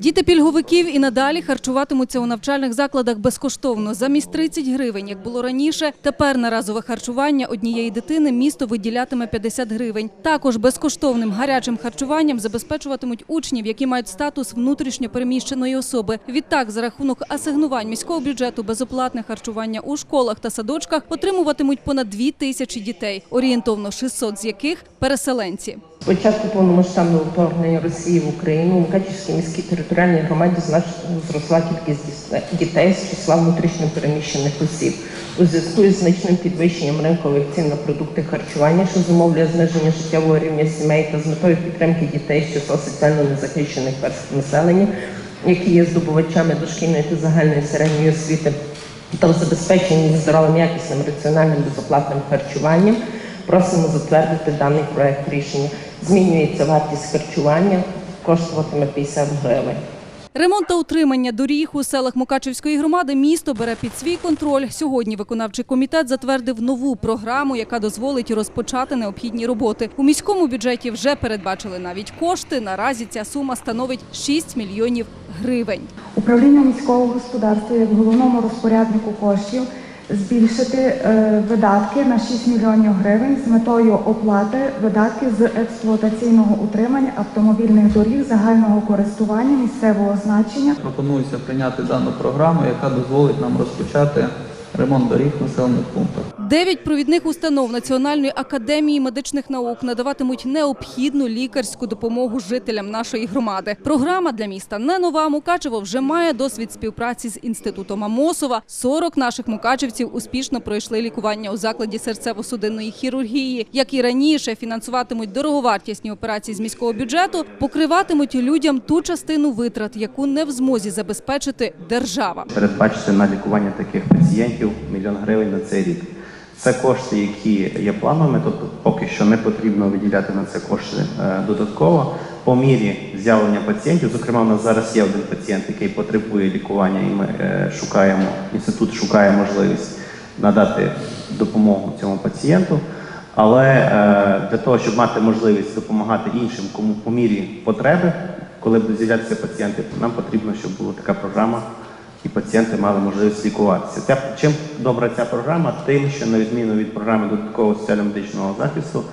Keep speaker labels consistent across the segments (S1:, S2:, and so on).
S1: Діти пільговиків і надалі харчуватимуться у навчальних закладах безкоштовно. Замість 30 гривень, як було раніше, тепер на разове харчування однієї дитини місто виділятиме 50 гривень. Також безкоштовним гарячим харчуванням забезпечуватимуть учнів, які мають статус внутрішньо переміщеної особи. Відтак, за рахунок асигнувань міського бюджету безоплатне харчування у школах та садочках отримуватимуть понад 2 тисячі дітей, орієнтовно 600 з яких переселенці.
S2: Початку повномасштабного вторгнення Росії в Україну у Мукачівській міській територіальній громаді значно зросла кількість дітей з числа внутрішньо переміщених осіб. У зв'язку із значним підвищенням ринкових цін на продукти харчування, що зумовлює зниження життєвого рівня сімей та з метою підтримки дітей з числа соціально незахищених верств населення, які є здобувачами дошкільної та загальної середньої освіти, та забезпечення їх здоровим, якісним, раціональним, безоплатним харчуванням. Просимо затвердити даний проект рішення. Змінюється вартість харчування, коштуватиме 50 гривень.
S1: Ремонт та утримання доріг у селах Мукачівської громади місто бере під свій контроль. Сьогодні виконавчий комітет затвердив нову програму, яка дозволить розпочати необхідні роботи. У міському бюджеті вже передбачили навіть кошти. Наразі ця сума становить 6 мільйонів гривень.
S3: Управління міського господарства як головному розпоряднику коштів збільшити е, видатки на 6 мільйонів гривень з метою оплати видатків з експлуатаційного утримання автомобільних доріг загального користування місцевого значення.
S4: Пропонується прийняти дану програму, яка дозволить нам розпочати ремонт доріг в населених пунктах.
S1: Дев'ять провідних установ Національної академії медичних наук надаватимуть необхідну лікарську допомогу жителям нашої громади. Програма для міста не нова. Мукачево вже має досвід співпраці з інститутом Амосова. 40 наших мукачевців успішно пройшли лікування у закладі серцево-судинної хірургії. Як і раніше, фінансуватимуть дороговартісні операції з міського бюджету, покриватимуть людям ту частину витрат, яку не в змозі забезпечити держава.
S5: передбачити на лікування таких пацієнтів мільйон гривень на цей рік. Це кошти, які є плановими, тобто поки що не потрібно виділяти на це кошти е, додатково. По мірі з'явлення пацієнтів, зокрема, у нас зараз є один пацієнт, який потребує лікування, і ми е, шукаємо, інститут шукає можливість надати допомогу цьому пацієнту. Але е, для того, щоб мати можливість допомагати іншим, кому по мірі потреби, коли будуть з'являтися пацієнти, нам потрібно, щоб була така програма і пацієнти мали можливість лікуватися. Ця, чим добра ця програма? Тим, що на відміну від програми додаткового соціально-медичного захисту,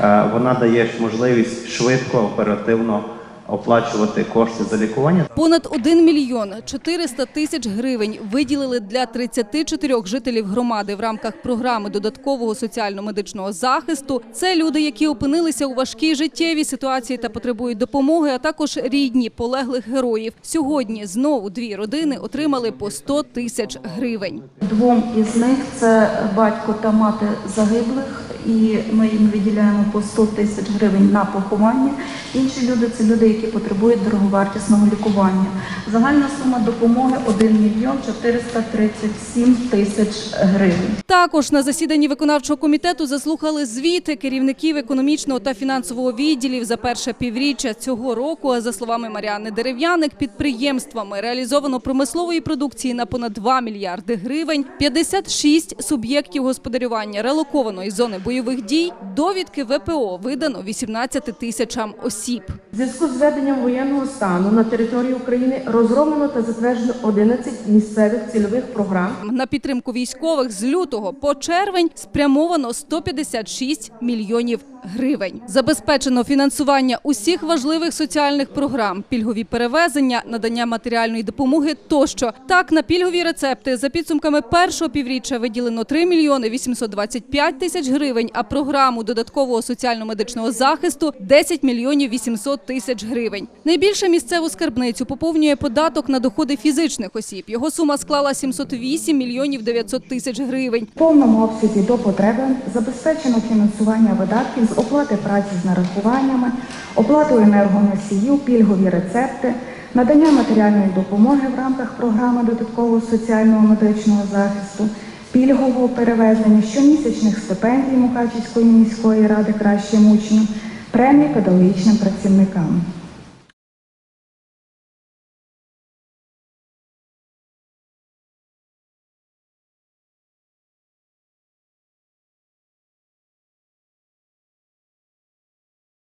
S5: е, вона дає можливість швидко, оперативно оплачувати кошти за лікування.
S1: Понад 1 мільйон 400 тисяч гривень виділили для 34 жителів громади в рамках програми додаткового соціально-медичного захисту. Це люди, які опинилися у важкій життєвій ситуації та потребують допомоги, а також рідні полеглих героїв. Сьогодні знову дві родини отримали по 100 тисяч гривень.
S6: Двом із них це батько та мати загиблих, і ми їм виділяємо по 100 тисяч гривень на поховання. Інші люди це люди, які потребують дороговартісного лікування. Загальна сума допомоги 1 мільйон 437 тисяч гривень.
S1: Також на засіданні виконавчого комітету заслухали звіти керівників економічного та фінансового відділів за перше півріччя цього року. За словами Маріани Дерев'яник, підприємствами реалізовано промислової продукції на понад 2 мільярди гривень, 56 суб'єктів господарювання релоковано із зони бойових дій. Довідки ВПО видано 18 тисячам осіб.
S7: В зв'язку з введенням воєнного стану на території України розроблено та затверджено 11 місцевих цільових програм
S1: На підтримку військових з лютого по червень спрямовано 156 мільйонів гривень. Забезпечено фінансування усіх важливих соціальних програм, пільгові перевезення, надання матеріальної допомоги тощо. Так, на пільгові рецепти за підсумками першого півріччя виділено 3 мільйони 825 тисяч гривень, а програму додаткового соціально-медичного захисту 10 мільйонів 800 тисяч гривень. Найбільше місцеву скарбницю поповнює податок на доходи фізичних осіб. Його сума склала 708 мільйонів 900 тисяч гривень.
S3: в повному обсязі до потреби забезпечено фінансування видатків з оплати праці з нарахуваннями, оплату енергоносіїв, пільгові рецепти, надання матеріальної допомоги в рамках програми додаткового соціального медичного захисту, пільгового перевезення, щомісячних стипендій Мукачівської міської ради кращим учням, премій педагогічним працівникам.